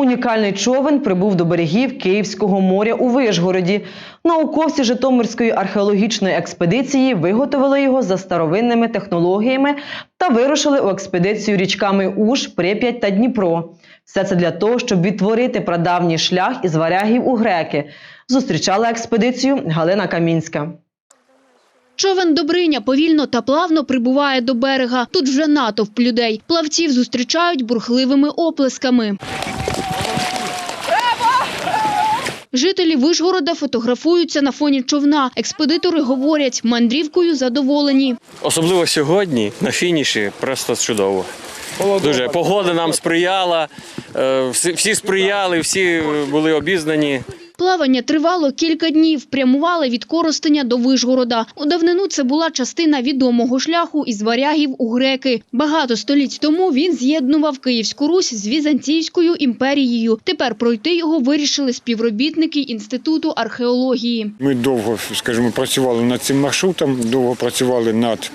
Унікальний човен прибув до берегів Київського моря у Вишгороді. Науковці Житомирської археологічної експедиції виготовили його за старовинними технологіями та вирушили у експедицію річками Уж, Прип'ять та Дніпро. Все це для того, щоб відтворити прадавній шлях із варягів у греки. Зустрічала експедицію Галина Камінська. Човен Добриня повільно та плавно прибуває до берега. Тут вже натовп людей. Плавців зустрічають бурхливими оплесками. Жителі Вишгорода фотографуються на фоні човна. Експедитори говорять, мандрівкою задоволені. Особливо сьогодні на фініші просто чудово. Дуже погода нам сприяла, е, всі, сприяли, всі були обізнані. Плавання тривало кілька днів, прямували від Коростеня до Вишгорода. У давнину це була частина відомого шляху із варягів у греки. Багато століть тому він з'єднував Київську Русь з Візантійською імперією. Тепер пройти його вирішили співробітники Інституту археології. Ми довго, скажімо, працювали над цим маршрутом, довго працювали над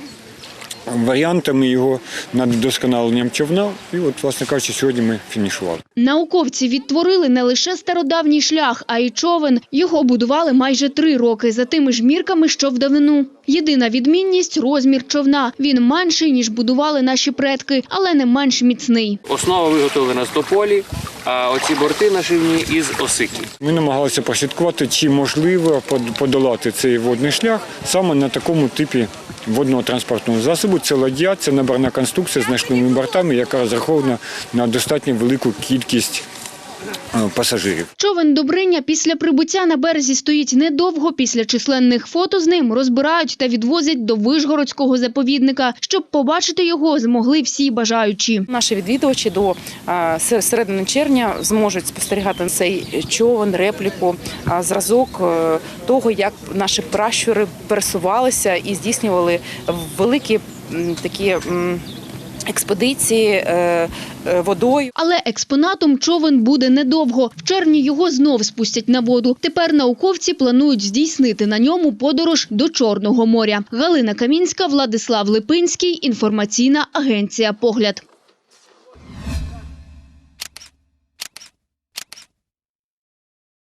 варіантами його, над вдосконаленням човна. І от, власне кажучи, сьогодні ми фінішували. Науковці відтворили не лише стародавній шлях, а й човен. Його будували майже три роки за тими ж мірками, що в давнину. Єдина відмінність – розмір човна. Він менший, ніж будували наші предки, але не менш міцний. Основа виготовлена з тополі, а оці борти нашивні із осики. Ми намагалися прослідкувати, чи можливо под- подолати цей водний шлях саме на такому типі водного транспортного засобу. Це ладья, це наборна конструкція з нашими бортами, яка розрахована на достатньо велику кількість пасажирів. Човен Добриня після прибуття на березі стоїть недовго. Після численних фото з ним розбирають та відвозять до Вишгородського заповідника. Щоб побачити його, змогли всі бажаючі. Наші відвідувачі до середини червня зможуть спостерігати цей човен, репліку, а, зразок е, того, як наші пращури пересувалися і здійснювали великі такі експедиції е, е, водою. Але експонатом човен буде недовго. В червні його знов спустять на воду. Тепер науковці планують здійснити на ньому подорож до Чорного моря. Галина Камінська, Владислав Липинський. Інформаційна агенція «Погляд».